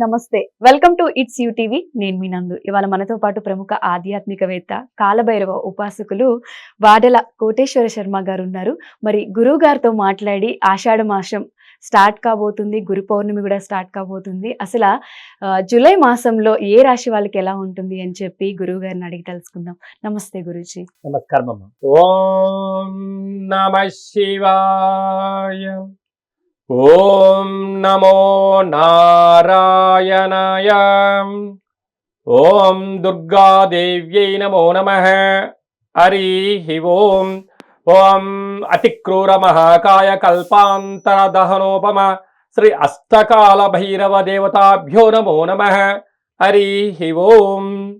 నమస్తే. Welcome to it's you TV. నేను మీ నందు. ఇవాళ మనతో పాటు ప్రముఖ ఆధ్యాత్మికవేత్త కాలభైరవ ఉపాసకులు వాడల కోటేశ్వర శర్మ గారు ఉన్నారు మరి గురువు గారితో మాట్లాడి ఆషాఢ మాసం స్టార్ట్ కాబోతుంది గురు పౌర్ణమి కూడా స్టార్ట్ కాబోతుంది. అసలు ఆ, జూలై మాసంలో ఏ రాశి వాళ్ళకి ఎలా ఉంటుంది అని చెప్పి గురువు గారిని అడిగి తెలుసుకుందాం. నమస్తే గురుజీ. నమస్కారం ఓం నమ శివాయ. ఓం నమో నారాయణాయ. ఓం దుర్గాదేవ్యై నమో నమ. హరి ఓం. ఓం అతిక్రూర మహాకాయ కల్పాంతర దహనోపమ శ్రీ అష్టకాల భైరవ దేవతాభ్యో నమో నమ. హరి ఓం.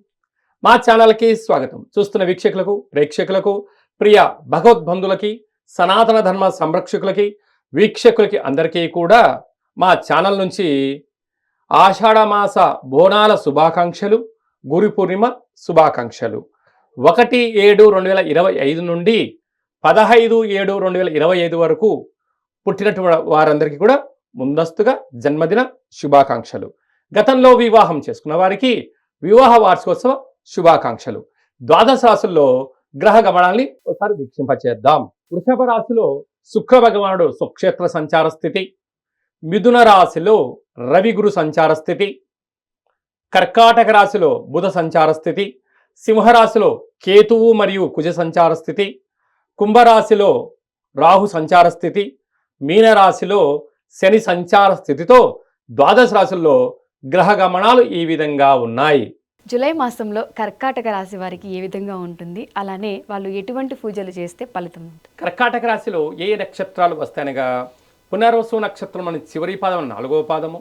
మా ఛానల్కి స్వాగతం. చూస్తున్న వీక్షకులకు ప్రేక్షకులకు ప్రియ భగవద్బంధులకి సనాతన ధర్మ సంరక్షకులకి వీక్షకులకి అందరికీ కూడా మా ఛానల్ నుంచి ఆషాఢమాస బోనాల శుభాకాంక్షలు గురు పూర్ణిమ శుభాకాంక్షలు. ఒకటి ఏడు రెండు వేల ఇరవై ఐదు నుండి పదహైదు ఏడు రెండు వేల ఇరవై ఐదు వరకు పుట్టినటువంటి వారందరికీ కూడా ముందస్తుగా జన్మదిన శుభాకాంక్షలు. గతంలో వివాహం చేసుకున్న వారికి వివాహ వార్షికోత్సవ శుభాకాంక్షలు. ద్వాదశ రాశుల్లో గ్రహ గమనాల్ని ఒకసారి వీక్షింపచేద్దాం. వృషభ రాశిలో శుక్ర భగవానుడు సుక్షేత్ర సంచార స్థితి మిథున రాశిలో రవి గురు సంచార స్థితి కర్కాటక రాశిలో బుధ సంచార స్థితి సింహరాశిలో కేతువు మరియు కుజ సంచార స్థితి కుంభరాశిలో రాహు సంచార స్థితి మీనరాశిలో శని సంచార స్థితితో ద్వాదశ రాశుల్లో గ్రహ గమనాలు ఈ విధంగా ఉన్నాయి. జూలై మాసంలో కర్కాటక రాశి వారికి ఏ విధంగా ఉంటుంది? అలానే వాళ్ళు ఎటువంటి పూజలు చేస్తే ఫలితం ఉంటుంది? కర్కాటక రాశిలో ఏ నక్షత్రాలు వస్తాయనగా పునర్వసు నక్షత్రంలోని చివరి పాదం నాలుగవ పాదము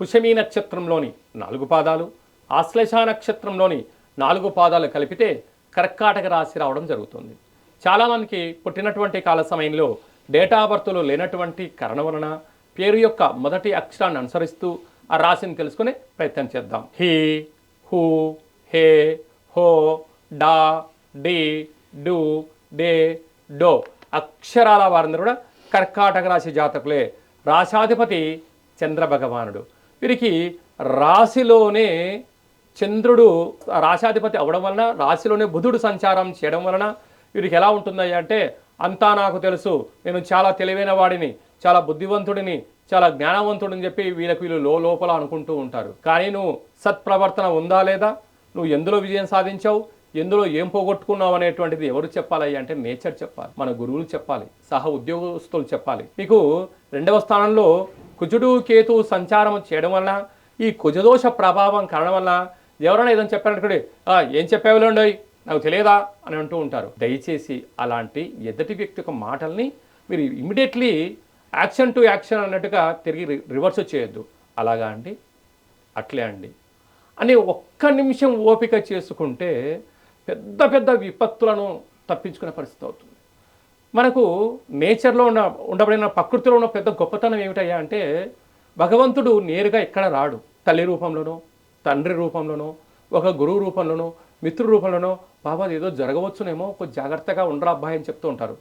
పుషమీ నక్షత్రంలోని నాలుగు పాదాలు ఆశ్లేష నక్షత్రంలోని నాలుగు పాదాలు కలిపితే కర్కాటక రాశి రావడం జరుగుతుంది. చాలామందికి పుట్టినటువంటి కాల సమయంలో డేటా బర్త్లో లేనటువంటి కారణం వలన పేరు యొక్క మొదటి అక్షరాన్ని అనుసరిస్తూ ఆ రాశిని తెలుసుకునే ప్రయత్నం చేద్దాం. హీ హూ హే హో డా డి డు డే డో. అక్షరాల వారందరూ కూడా కర్కాటక రాశి జాతకులే. రాశాధిపతి చంద్రభగవానుడు. వీరికి రాశిలోనే చంద్రుడు రాశాధిపతి అవడం వలన రాశిలోనే బుధుడు సంచారం చేయడం వలన వీరికి ఎలా ఉంటుందయ్యా అంటే అంతా నాకు తెలుసు. నేను చాలా తెలివైన వాడిని చాలా బుద్ధివంతుడిని చాలా జ్ఞానవంతుడని చెప్పి వీళ్ళకి వీళ్ళు లోపల అనుకుంటూ ఉంటారు. కానీ నువ్వు సత్ప్రవర్తన ఉందా లేదా? నువ్వు ఎందులో విజయం సాధించావు? ఎందులో ఏం పోగొట్టుకున్నావు అనేటువంటిది ఎవరు చెప్పాలి అంటే నేచర్ చెప్పాలి. మన గురువులు చెప్పాలి. సహ ఉద్యోగస్తులు చెప్పాలి. మీకు రెండవ స్థానంలో కుజుడు కేతు సంచారం చేయడం వలన ఈ కుజదోష ప్రభావం కారణం వల్ల ఎవరైనా ఏదైనా చెప్పారనుకోండి ఏం చెప్పేవాళ్ళండి నాకు తెలియదా? అని అంటూ ఉంటారు. దయచేసి అలాంటి ఎదుటి వ్యక్తి యొక్క మాటల్ని మీరు ఇమ్మీడియట్లీ యాక్షన్ టు యాక్షన్ అన్నట్టుగా తిరిగి రి- రివర్స్ చేయొద్దు. అలాగా అండి? అట్లే అండి. అని ఒక్క నిమిషం ఓపిక చేసుకుంటే పెద్ద పెద్ద విపత్తులను తప్పించుకునే పరిస్థితి అవుతుంది. మనకు నేచర్లో ఉన్న ఉండబడిన ప్రకృతిలో ఉన్న పెద్ద గొప్పతనం ఏమిటయ్యా అంటే భగవంతుడు నేరుగా ఎక్కడ రాడు? తల్లి రూపంలోనో తండ్రి రూపంలోనో ఒక గురువు రూపంలోనో మిత్రు రూపంలోనో? బాబా ఏదో జరగవచ్చునేమో కొంచెం జాగ్రత్తగా ఉండరా అబ్బాయి అని చెప్తూ ఉంటారు.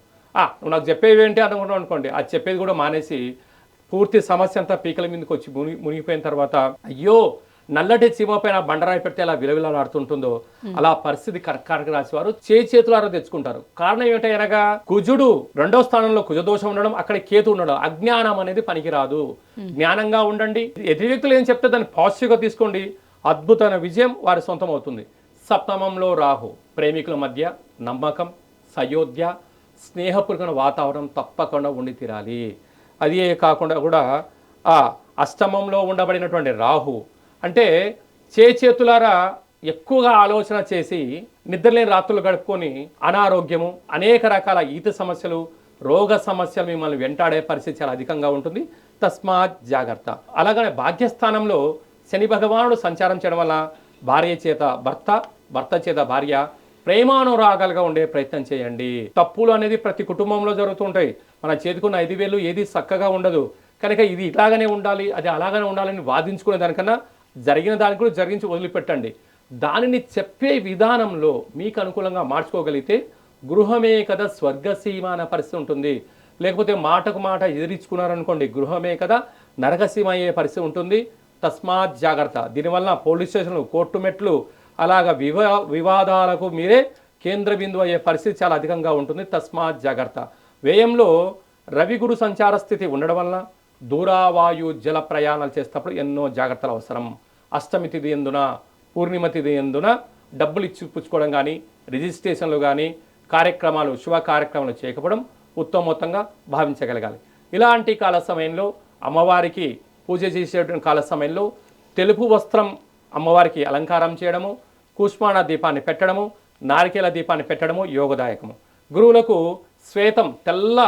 నువ్వు నాకు చెప్పేవి ఏంటి అనుకుంటావు అనుకోండి. అది చెప్పేది కూడా మానేసి పూర్తి సమస్య అంతా పీకల మీదకి వచ్చి ముని మునిగిపోయిన తర్వాత అయ్యో నల్లటి చీమ పైన బండరాయి పెడితే ఎలా విలవిలాడుతుంటుందో అలా పరిస్థితి కర్కాటక రాశి వారు చే చేతులారా తెచ్చుకుంటారు. కారణం ఏమిటో అనగా కుజుడు రెండో స్థానంలో కుజదోషం ఉండడం అక్కడ కేతు ఉండడం అజ్ఞానం అనేది పనికిరాదు. జ్ఞానంగా ఉండండి. ఎదుటి వ్యక్తులు ఏం చెప్తే దాన్ని పాజిటివ్గా తీసుకోండి. అద్భుతమైన విజయం వారి సొంతం అవుతుంది. సప్తమంలో రాహు ప్రేమికుల మధ్య నమ్మకం సయోధ్య స్నేహపూర్వకమైన వాతావరణం తప్పకుండా ఉండి తీరాలి. అదే కాకుండా కూడా ఆ అష్టమంలో ఉండబడినటువంటి రాహు అంటే చేతులారా ఎక్కువగా ఆలోచన చేసి నిద్రలేని రాత్రులు గడుపుకొని అనారోగ్యము అనేక రకాల ఈత సమస్యలు రోగ సమస్యలు మిమ్మల్ని వెంటాడే పరిస్థితి చాలా అధికంగా ఉంటుంది. తస్మాత్ జాగ్రత్త. అలాగనే భాగ్యస్థానంలో శని భగవానుడు సంచారం చేయడం వల్ల భార్య చేత భర్త భర్త చేత భార్య ప్రేమానురాగాలుగా ఉండే ప్రయత్నం చేయండి. తప్పులు అనేది ప్రతి కుటుంబంలో జరుగుతుంటాయి. మన చేతికున్న ఐదు వేలు ఏది చక్కగా ఉండదు. కనుక ఇది ఇలాగనే ఉండాలి అది అలాగనే ఉండాలని వాదించుకునే దానికన్నా జరిగిన దానికి కూడా జరిగించి వదిలిపెట్టండి. దానిని చెప్పే విధానంలో మీకు అనుకూలంగా మార్చుకోగలిగితే గృహమే కదా స్వర్గసీమ అనే పరిస్థితి ఉంటుంది. లేకపోతే మాటకు మాట ఎదిరించుకున్నారనుకోండి గృహమే కదా నరకసీమ అయ్యే పరిస్థితి ఉంటుంది. తస్మాత్ జాగ్రత్త. దీనివల్ల పోలీస్ స్టేషన్లు కోర్టు మెట్లు అలాగ వివా వివాదాలకు మీరే కేంద్ర బిందువు అయ్యే పరిస్థితి చాలా అధికంగా ఉంటుంది. తస్మాత్ జాగ్రత్త. వ్యయంలో రవిగురు సంచార స్థితి ఉండడం వలన దూరావాయు జల ప్రయాణాలు చేసేటప్పుడు ఎన్నో జాగ్రత్తలు అవసరం. అష్టమి తిథి ఎందున పూర్ణిమ తిథి ఎందున డబ్బులు ఇచ్చి పుచ్చుకోవడం కానీ రిజిస్ట్రేషన్లు కానీ కార్యక్రమాలు శుభ కార్యక్రమాలు చేయకపోవడం ఉత్తమోత్తంగా భావించగలగాలి. ఇలాంటి కాల సమయంలో అమ్మవారికి పూజ చేసేటువంటి కాల సమయంలో తెలుపు వస్త్రం అమ్మవారికి అలంకారం చేయడము కుష్మాణ దీపాన్ని పెట్టడము నారికేల దీపాన్ని పెట్టడము యోగదాయకము. గురువులకు శ్వేతం తెల్ల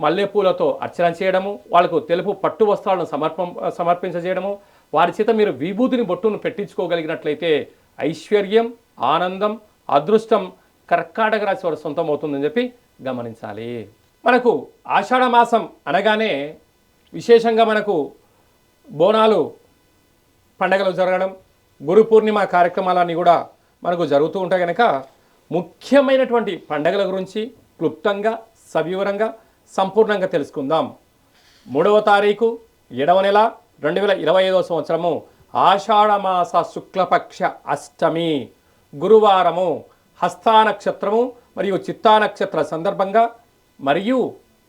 మల్లెపూలతో అర్చన చేయడము వాళ్ళకు తెలుపు పట్టు వస్త్రాలను సమర్పం సమర్పించజేయడము వారి చేత మీరు విభూతిని బొట్టును పెట్టించుకోగలిగినట్లయితే ఐశ్వర్యం ఆనందం అదృష్టం కర్కాటక రాశి వారు సొంతం అవుతుందని చెప్పి గమనించాలి. మనకు ఆషాఢ మాసం అనగానే విశేషంగా మనకు బోనాలు పండగలు జరగడం గురు పూర్ణిమ కార్యక్రమాలన్నీ కూడా మనకు జరుగుతూ ఉంటాయి కనుక ముఖ్యమైనటువంటి పండగల గురించి క్లుప్తంగా సవివరంగా సంపూర్ణంగా తెలుసుకుందాం. మూడవ తారీఖు ఏడవ నెల రెండు వేల ఇరవై ఐదవ సంవత్సరము ఆషాఢమాస శుక్లపక్ష అష్టమి. గురువారము హస్తా నక్షత్రము మరియు చిత్తా నక్షత్ర సందర్భంగా మరియు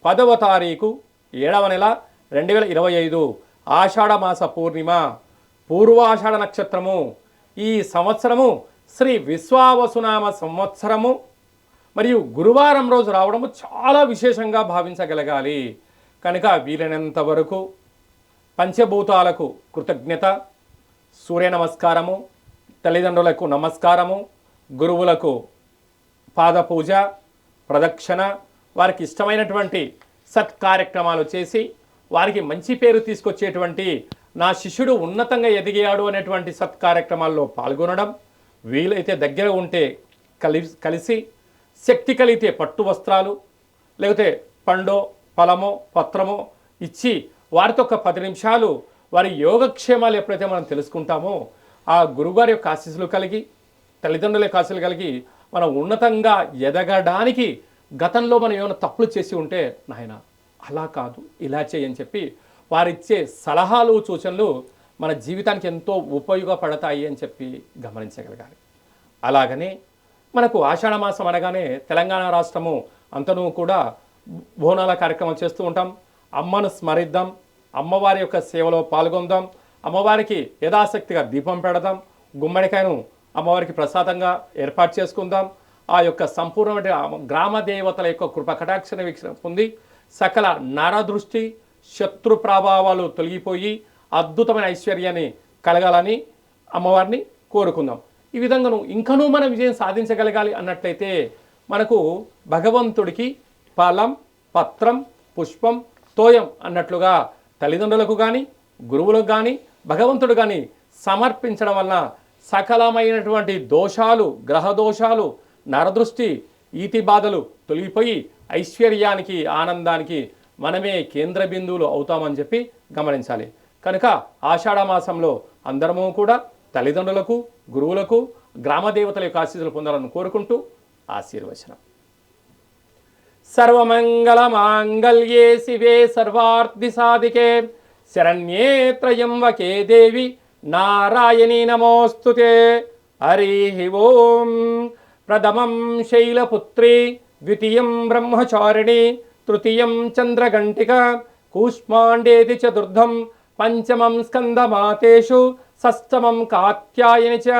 పదవ తారీఖు ఏడవ నెల రెండు వేల ఇరవై ఐదు ఆషాఢమాస పూర్ణిమ. పూర్వాషాఢ నక్షత్రము. ఈ సంవత్సరము శ్రీ విశ్వావసునామ సంవత్సరము. మరియు గురువారం రోజు రావడము చాలా విశేషంగా భావించగలగాలి. కనుక వీలైనంత వరకు పంచభూతాలకు కృతజ్ఞత సూర్య నమస్కారము తల్లిదండ్రులకు నమస్కారము గురువులకు పాదపూజ ప్రదక్షిణ వారికి ఇష్టమైనటువంటి సత్కార్యక్రమాలు చేసి వారికి మంచి పేరు తీసుకొచ్చేటువంటి నా శిష్యుడు ఉన్నతంగా ఎదిగాడు అనేటువంటి సత్కార్యక్రమాల్లో పాల్గొనడం వీలైతే దగ్గర ఉంటే కలి కలిసి శక్తి కలిగితే పట్టు వస్త్రాలు లేకపోతే పండో ఫలమో పత్రమో ఇచ్చి వారితో ఒక పది నిమిషాలు వారి యోగక్షేమాలు ఎప్పుడైతే మనం తెలుసుకుంటామో ఆ గురుగారి యొక్క ఆశీస్సులు కలిగి తల్లిదండ్రుల యొక్క ఆశీస్సులు కలిగి మనం ఉన్నతంగా ఎదగడానికి గతంలో మనం ఏమైనా తప్పులు చేసి ఉంటే నాయన అలా కాదు ఇలా చేయని చెప్పి వారిచ్చే సలహాలు సూచనలు మన జీవితానికి ఎంతో ఉపయోగపడతాయి అని చెప్పి గమనించగలగాలి. అలాగనే మనకు ఆషాఢ మాసం అనగానే తెలంగాణ రాష్ట్రము అంతను కూడా బోనాల కార్యక్రమం చేస్తూ ఉంటాం. అమ్మను స్మరిద్దాం. అమ్మవారి యొక్క సేవలో పాల్గొందాం. అమ్మవారికి యథాశక్తిగా దీపం పెడదాం. గుమ్మడికాయను అమ్మవారికి ప్రసాదంగా ఏర్పాటు చేసుకుందాం. ఆ యొక్క సంపూర్ణమైన గ్రామ దేవతల యొక్క కృప కటాక్షణ వీక్షణ పొంది సకల నరదృష్టి శత్రు ప్రభావాలు తొలగిపోయి అద్భుతమైన ఐశ్వర్యాన్ని కలగాలని అమ్మవారిని కోరుకుందాం. ఈ విధంగా ఇంకనూ మనం విజయం సాధించగలగాలి అన్నట్లయితే మనకు భగవంతుడికి ఫలం పత్రం పుష్పం తోయం అన్నట్లుగా తల్లిదండ్రులకు కానీ గురువులకు కానీ భగవంతుడు కానీ సమర్పించడం వలన సకలమైనటువంటి దోషాలు గ్రహ దోషాలు నరదృష్టి ఈతి బాధలు తొలగిపోయి ఐశ్వర్యానికి ఆనందానికి మనమే కేంద్ర బిందువులు అవుతామని చెప్పి గమనించాలి. కనుక ఆషాఢ మాసంలో అందరము కూడా తల్లిదండ్రులకు గురువులకు గ్రామదేవతల యొక్క ఆశీస్సులు పొందాలని కోరుకుంటూ ఆశీర్వచనం. సర్వమంగళ మాంగళ్యే శివే సర్వార్థి సాధికే. శరణ్యే త్రయంబకే దేవి. నారాయణీ నమోస్తుతే. హరి ఓం. ప్రథమం శైలపుత్రి ద్వితీయం బ్రహ్మచారిణి. తృతీయం చంద్రగంటిక కూష్మాండేది చతుర్థం పంచమం స్కందమాతేషు షష్టమం కాత్యాయని చ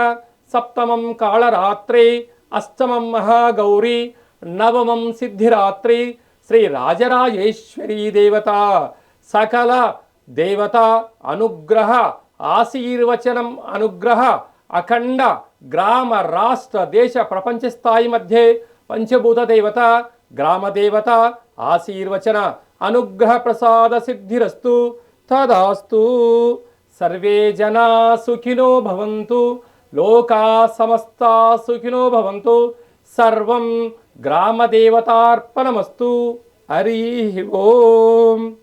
సప్తమం కాళరాత్రి అష్టమం మహాగౌరీ నవమం సిద్ధిరాత్రి శ్రీ రాజరాజేశ్వరీ దేవత సకల దేవత అనుగ్రహ ఆశీర్వచనం అనుగ్రహ అఖండ గ్రామ రాష్ట్ర దేశ ప్రపంచ స్థాయి మధ్య పంచభూత దేవత గ్రామదేవత ఆశీర్వచన అనుగ్రహ ప్రసాద సిద్ధిరస్తు తదాస్తు. సర్వే జనా సుఖినో భవంతు లోకా సమస్తా సుఖినో భవంతు సర్వం గ్రామదేవతార్పణమస్తు. హరి ఓం.